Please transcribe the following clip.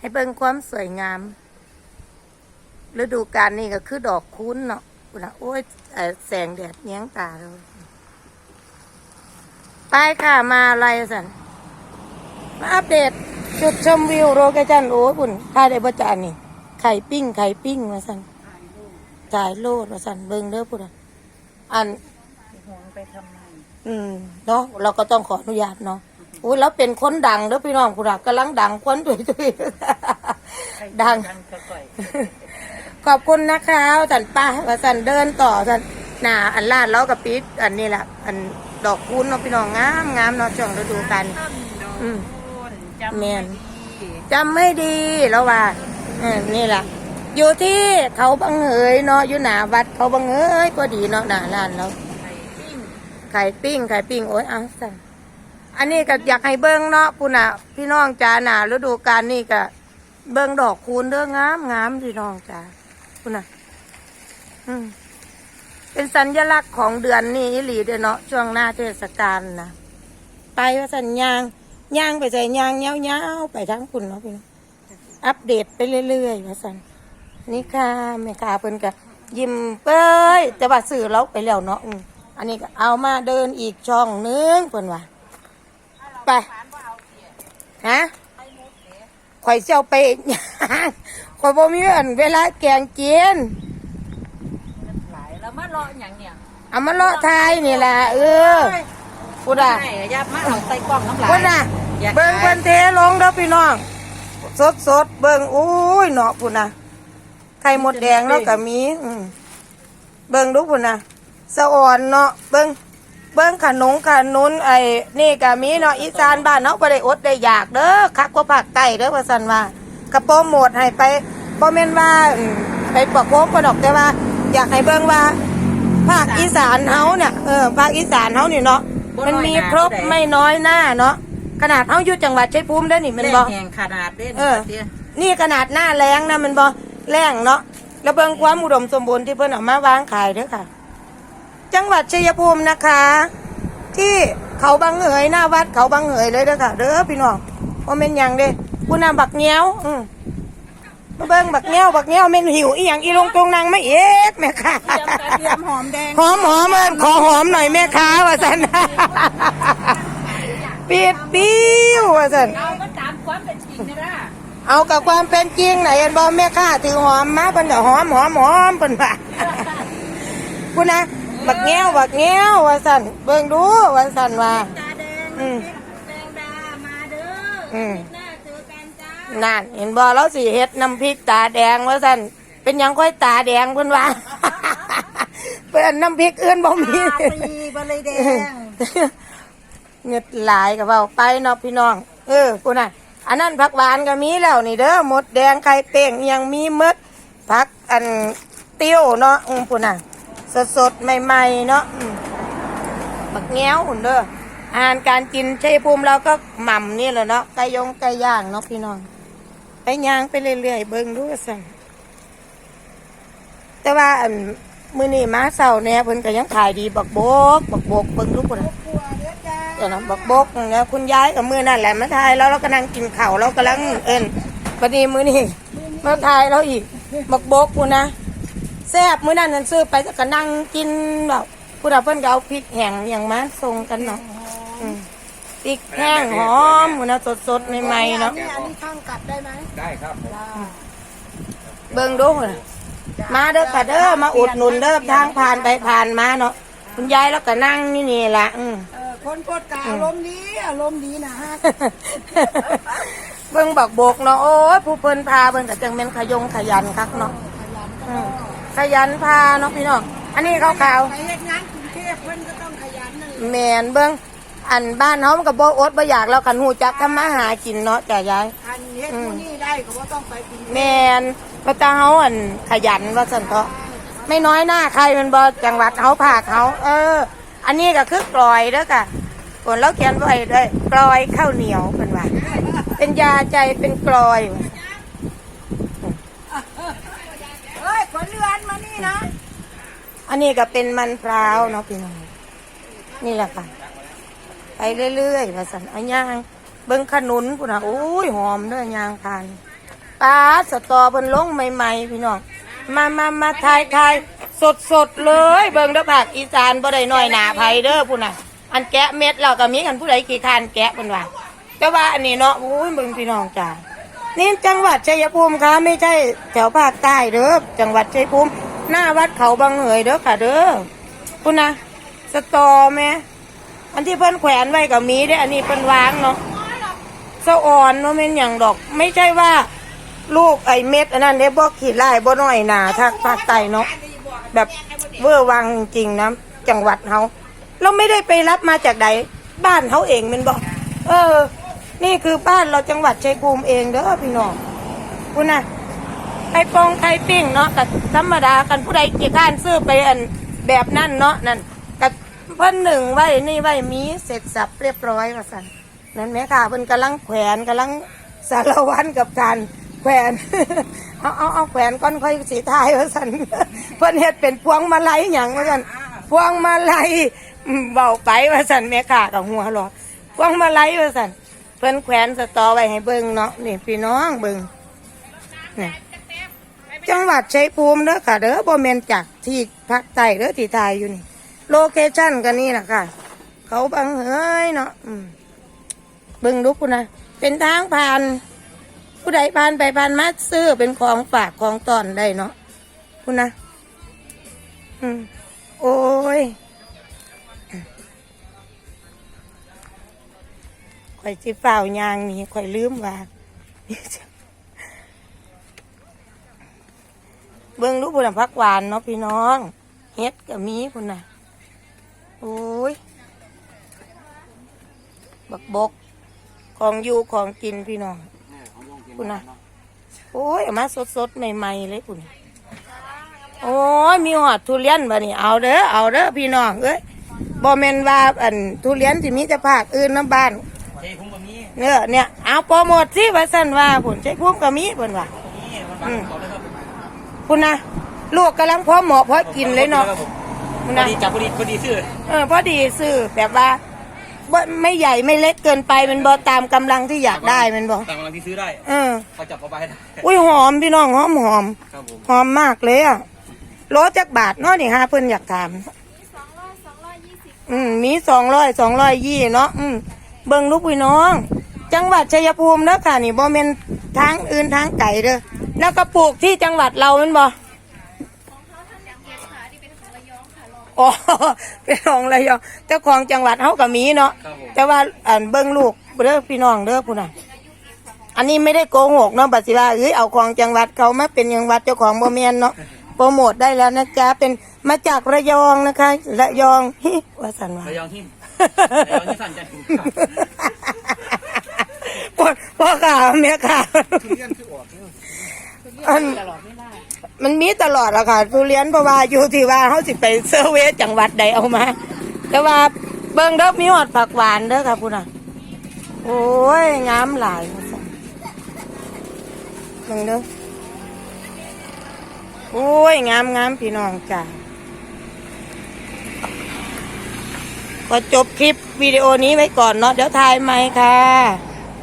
ให้เบิ่งความสวยงาม ฤดูกาลนี่ก็คือดอกคุ้นเนาะพุ่นน่ะโอ้ยเอ่อแสงแดดแย้งตาเราไปค่ะมาอะไรสันมาอัปเดตจุดชมวิวโรกจันโอ้ยปุ่นถ่ายได้บ่จานนี่ ไข่ปิ้ง ไข่ปิ้งมาสันจ่ายโลดมาสันเบิ่งเด้อพุ่นน่ะอันห่วงไปทำไมอืมเนาะเราก็ต้องขออนุญาตเนาะ อุ้ยแล้วเป็นคนดังเด้อพี่น้องคุณอะกำลังดังควนตุยตุยดังดังก็ก่อยขอบคุณนะคะสันป้าว่าสันเดินต่อสันหนาอันลาดแล้วกับปิดอันนี้แหละอันดอกคูณเนาะพี่น้องงามงามเนาะช่วงฤดูกาลอืมจำแม่ไม่น ดีจำไม่ดีแล้วว่าเออนี่แหละอยู่ที่เขาบังเหยเนาะอยู่หนาวัดเขาบังเหยก็ดีเนาะหนาลานแล้วไข่ปิ้งไข่ปิ้งไข่ปิ้งโอ้ยเอาสั่น อันนี้ก็อยากให้เบิ้งเนาะปุ่นน่ะพี่น้องจ้าหนาฤดูกาลนี่ก็เบิ้งดอกคูณเด้องามงามพี่น้องจ้าปุ่นน่ะอืมเป็นสัญลักษณ์ของเดือนนี้อีหลีเด้อเนาะช่วงหน้าเทศกาลนะไปว่าสัญญางย่างไปใส่ยางเงี้ยวๆไปทั้งคุณเนาะพี่น้องอัปเดตไปเรื่อยๆว่าสันนี่ค่ะแม่ค้าเพิ่นก็ยิ้มเป้ยแต่ว่าซื้อเราไปแล้วเนาะอันนี้ก็เอามาเดินอีกช่องนึงเพิ่นว่า ไปฮะข่อยเสียวไปข่อยบ่มีอันเวลาแกงกินหลายแล้วมาเลาะอย่างเนี่ยเอามาเลาะทายนี่ล่ะเออพูดอะใช่ยับมาเอาใส่กล้องน้ำลายพูดอะอยากเบิ่งเพิ่นเทลงเด้อพี่น้อง สดสดๆเบิ่งอุ้ยเนาะพูดอะไข่มดแดงแล้วก็มีอืมเบิ่งดูพูดอะสะอ่อนเนาะเบิ่ง เบิ้งขนมขนุนไอ้นี่ก็มีเนาะอีสานบ้านเนาะบ่ได้อดได้อยากเด้อคักกว่าภาคใต้เด้อว่าซั่นว่ากระโปรงหมดให้ไปบ่แม่นว่าอืมไปประโคมบ่ดอกแต่ว่า อยากให้เบิ่งว่า ภาคอีสานเฮาเนี่ยเออภาคอีสานเฮานี่เนาะมันมีครบไม่น้อยหน้าเนาะขนาดเฮาอยู่จังหวัดชัยภูมิเด้อนี่แมันบ่แห้งขนาดเด่นเออนี่ขนาดหน้าแรงนะมันบ่แรงเนาะแล้วเบิ่งความอุดมสมบูรณ์ที่เพิ่นเอามาวางขายเด้อค่ะ จังหวัดชัยภูมินะคะ ที่เขาบางเหยหน้าวัดเขาบางเหยเลยเด้อค่ะเด้อพี่น้องว่าเป็นหยังเด้ผู้นำบักเงี้ยวอืมมาเบิ่งบักเงี้ยวบักเงี้ยวแม่นหิวอีหยังอีลงตรงนางไม่เอ็ดแม่ค่ะเตรียมหอมแดงหอมหอมเอิ้นขอหอมหน่อยแม่ค้าว่าซั่นปีดปิ้วว่าซั่นเอาก็ตามความเป็นจริงนะล่ะเอากับความเป็นจริงไหนเอ็นบอแม่ค้าถือหอมมาเพิ่นก็หอมหอมหอมเพิ่นว่าพูดนะ บักแง้วบักแง้วว่าสั่นเบิ่งดูว่าสั่นว่าตาแดงอืมแดงดามาเด้ออืมหน้าเจอกันจ้านั่นเห็นบ่แล้วสิเฮ็ดน้ำพริกตาแดงว่าสั่นเป็นหยังค่อยตาแดงเพิ่นว่าเพิ่นน้ำพริกอื่นบ่มีตาตีบะเลยแดงเงืดหลายกับเบาไปเนาะพี่น้อง เออกูน่ะอันนั้นผักหวานก็มีแล้วนี่เด้อหมดแดงไข่เป่งอิหยังมีหมดผักอันเตี้ยวเนาะอืมกูน่ะ สดสดใหม่ ๆ เนาะบักแง้วหุ่นเด้ออาหารการกินชัยภูมิเราก็หม่ำนี่แหละเนาะไก่ยงไก่ย่างเนาะพี่น้อง ไปย่างไปเรื่อยๆเบิ่งดูสั่นแต่ว่าอันมือนี้มาเช้าเนี่ยเพิ่นก็ยังขายดีบักโบกบักโบกเบิ่งดูพุ่นน่ะปัวเดี๋ยวนะบักบกเนี่ยคุณยายกับมือนั่นแหละมาทายแล้วเรากำลังกินข้าวเรากำลังเอินวันนี้มือนี่มาทายเราอีกบักบกกูนะ แซ่บมือนั่นนั่นซื้อไปก็นั่งกินแบบผู้ดับเพิ่นก็เอาพริกแห้งอย่างมาส่งกันเนาะอืมพริกแห้งหอมหมูนะสดๆใหม่ๆเนาะ อันนี้ข้างกลับได้ไหมได้ครับเบิ่งดูน่ะมาเด้อค่ะเด้อมาอุดหนุนเด้อทางผ่านไปผ่านมาเนาะคุณยายแล้วก็นั่งนี่นี่แหละอืม เออคนกดกาอารมณ์ดีอารมณ์ดีนะฮะ เบิ่งบักบกเนาะโอ้ยผู้เพิ่นพาเบิ่งก็จังแม่นขยงขยันคักเนาะอืมข ยันพาเนาะพี่น้อง อันนี้ขาวไปเฮ็ดงานกรุงเทพเพิ่นก็ต้องขยันนั่นแหละๆแม่นเบิ่งอันบ้านเฮามันก็บ่อดบ่อยากแล้วกันฮู้จักทำมาหากินเนาะจ้ะยาย อันเฮ็ดผู้นี้ได้ก็บ่ต้องไปกรุงเทพแม่นพระตาเฮาอันขยันว่าซั่นเถาะไม่น้อยหน้าใครมันบ่จังหวัดเฮาภาคเฮาเออ อันนี้ก็คือกลอยเด้อค่ะคนเราเขียนไว้ด้วยกลอยข้าวเหนียวเพิ่นว่าเป็นยาใจเป็นกลอย เฮ้ยขนเรือ นะอันนี้ก็เป็นมันพร้าวเนาะพี่น้องนี่แหละค่ะ ไปเรื่อยๆว่าสันเอาย่าง เบิ้งขนุนพุ่นนะโอ้ยหอมด้อย่างทานปลาสตอเพิ่นลงใหม่ๆพี่น้องมามามาทายทายสดสดๆเลย เบิ่งเด้อภาคอีสานบ่ได้น้อยหนาไผเด้อพุ่นนะอันแกะเม็ดเราก็มีกันผู้ใดขี้คร้านแกะเพิ่นว่าแต่ว่าอันนี้เนาะอุ้ยเบิ่งพี่น้องจ้านี่จังหวัดชัยภูมิค่ะไม่ใช่แถวภาคใต้เด้อจังหวัดชัยภูมิ หน้าวัดเขาบางเหยเด้อค่ะ เด้อพุ่นะสตอแม่อันที่เพิ่นแขวนไว้ก็มีเด้ อันนี้เพิ่นวางเนาะสะอ่อนว่าะเป็นอย่างดอก ไม่ใช่ว่าลูกไอเม็ดอันนั้นเด้บ่ขีดไล่บ่น้อยหนาทางภาคใต้เนาะแบบเวอร์วังจริงนะจังหวัดเฮาเราไม่ได้ไปรับมาจากใดบ้านเฮาเองมันบอกเออ นี่คือบ้านเราจังหวัดชัยภูมิเองเด้อพี่น้องคุณน่ะ ไข่ปองไข่ปิ้งเนาะกับธรรมดากันผู้ใดเกี่ยข้านซื้อไปอันแบบนั่นเนาะนั่นกับเพิ่นหนึ่งไว้นี่ไว้มีเสร็จสับเรียบร้อยว่าสันนั่นแม่ค่ะเพิ่นกำลังแขวนกำลังสารวันกับการแขวนเอาเอาเอาแขวนก้อนค่อยสีทายว่าสันเพิ่นเฮ็ดเป็นพวงมาลัยหยังว่าสันพวงมาลัยเบาไปว่าสันแม่ค่ะกับหัวหรอพวงมาลัยว่าสันเพิ่นแขวนสตอไว้ให้เบิ่งเนาะนี่พี่น้องเบิ่งนี่ จังหวัดชัยภูมิเด้อค่ะเด้อบ่แมนจากที่ภาคใต้เด้อที่ไทยอยู่นี่ โลเคชั่นก็นี่แหละค่ะ เขาบางเฮ้ยเนาะบิ่งดูคุณนะเป็นทางผ่าน ผู้ใดผ่านไปผ่านมาซื้อเป็นของฝากของตอนได้เนาะคุณนะอืมโอ้ยข่อยสิเฝ้ายางนี่ข่อยลืมว่า เบิ่งดูคุณนะพักหวานเนาะพี่น้องเฮ็ดกับมีคุณนะโอ้ยบักบกของอยู่ของกินพี่น้องคุณนะโอ้ยเอามาสดๆใหม่ๆเลยคุณโอ้ยมีหอดทุเรียนบ่นี่เอาเด้อเอาเด้อพี่น้องเอ้ยบ่แม่นว่าอันทุเรียนที่มีแต่ภาคอื่นน้ำบ้านเฮ้ยผมก็มีเนี่ยเนี่ยเอาโปรโมทสิว่าซั่นว่าผลใจพุ่มก็มีเพิ่นว่านี่มั ครับคุณนะลูกกำลังพร้อมเหมาะพอกินเลยเนาะครับผมคุณพอนะ ดีจับพอดีพอดีซื้อเออพอดีซื้อแบบว่าบ่ไม่ใหญ่ไม่เล็กเกินไปมันบ่ตามกำลังที่อยากได้มันบ่ตามกำลังที่ซื้อได้เออ เขาจับเขาไปได้อุ้ยหอมพี่น้องหอมหอมครับผมหอมมากเลยอะโลจักบาทเนาะนี่ฮะเพิ่นอยากถามอืมมีสองร้อยสองร้อยยี่เนาะอืมเบิ่งลูกพี่น้อง จังหวัดชัยภูมิเด้อค่ะนี่บ่แม่นทางอื่นทางไก่เด้อ แล้วก็ปลูกที่จังหวัดเราแม่นบ่อ๋อเป็นของระยองเจ้าของจังหวัดเฮาก็มีเนาะครับผมแต่ว่าอันเบิ่งลูกเด้อพี่น้องเด้อพุ่นน่ะอันนี้ไม่ได้โกหกเนาะบัดสิว่าเอ้ยเอาของจังหวัดเขามาเป็นจังหวัดเจ้าของบ่แม่นเนาะโปรโมทได้แล้วนะจ๊ะเป็นมาจากระยองนะคะ ระยองฮิว่าสันว่าระยองที่ระยองที่สั่นจันทร์ครับพ่อพ่อข่าวแม่ข่าวอัน ตลอดไม่ได้ มันมี ตลอดอะค่ะทุเรียนเพราะว่าอยู่ที่ว่าเขาสิไปเซอร์เวย์จังหวัดใดเอามา แต่ว่าเบิ่งเด้อมีหอดผักหวานเด้อค่ะพุ่นน่ะ โอ้ยงามหลายว่าซั่นเบิ่งเด้อโอ้ยงามงามพี่น้องจ้าก็จบคลิปวิดีโอนี้ไว้ก่อนเนาะเดี๋ยวถ่ายใหม่ค่ะ